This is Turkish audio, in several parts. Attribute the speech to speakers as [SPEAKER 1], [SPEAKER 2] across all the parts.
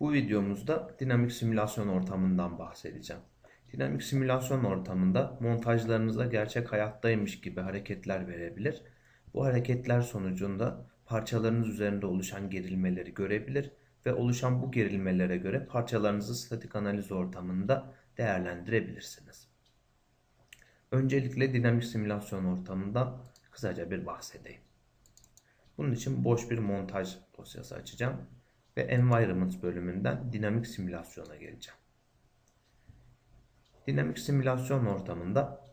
[SPEAKER 1] Bu videomuzda dinamik simülasyon ortamından bahsedeceğim. Dinamik simülasyon ortamında montajlarınıza gerçek hayattaymış gibi hareketler verebilir. Bu hareketler sonucunda parçalarınız üzerinde oluşan gerilmeleri görebilir ve oluşan bu gerilmelere göre parçalarınızı statik analiz ortamında değerlendirebilirsiniz. Öncelikle dinamik simülasyon ortamında kısaca bir bahsedeyim. Bunun için boş bir montaj dosyası açacağım ve Environment bölümünden dinamik simülasyona geleceğim. Dinamik simülasyon ortamında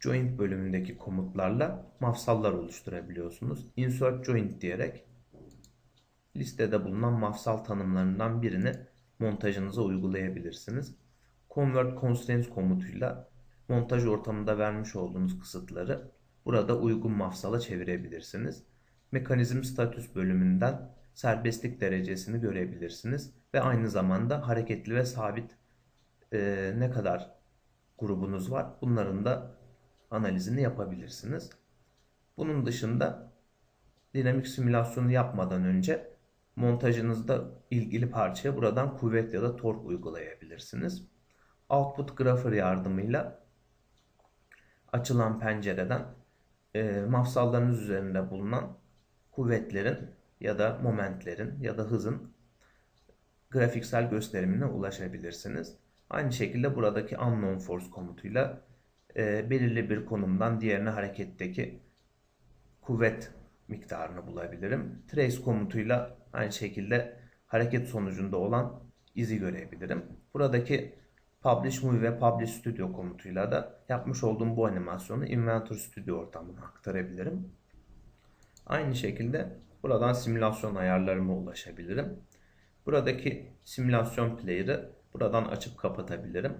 [SPEAKER 1] joint bölümündeki komutlarla mafsallar oluşturabiliyorsunuz. Insert joint diyerek listede bulunan mafsal tanımlarından birini montajınıza uygulayabilirsiniz. Convert Constraints komutuyla montaj ortamında vermiş olduğunuz kısıtları burada uygun mafsala çevirebilirsiniz. Mekanizm statüs bölümünden serbestlik derecesini görebilirsiniz ve aynı zamanda hareketli ve sabit e, ne kadar grubunuz var bunların da analizini yapabilirsiniz. Bunun dışında dinamik simülasyonu yapmadan önce montajınızda ilgili parçaya buradan kuvvet ya da tork uygulayabilirsiniz. Output grapher yardımıyla açılan pencereden e, mafsallarınız üzerinde bulunan kuvvetlerin ya da momentlerin ya da hızın grafiksel gösterimine ulaşabilirsiniz. Aynı şekilde buradaki unknown force komutuyla e, belirli bir konumdan diğerine hareketteki kuvvet miktarını bulabilirim. Trace komutuyla aynı şekilde hareket sonucunda olan izi görebilirim. Buradaki Publish Movie ve Publish Studio komutuyla da yapmış olduğum bu animasyonu Inventor Studio ortamına aktarabilirim. Aynı şekilde buradan simülasyon ayarlarıma ulaşabilirim. Buradaki simülasyon player'ı buradan açıp kapatabilirim.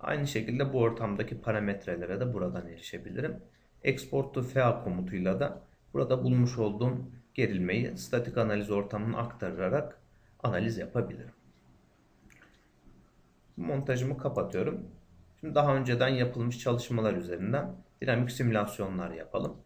[SPEAKER 1] Aynı şekilde bu ortamdaki parametrelere de buradan erişebilirim. Export to FA komutuyla da burada bulmuş olduğum gerilmeyi statik analiz ortamına aktararak analiz yapabilirim. Montajımı kapatıyorum. Şimdi daha önceden yapılmış çalışmalar üzerinden dinamik simülasyonlar yapalım.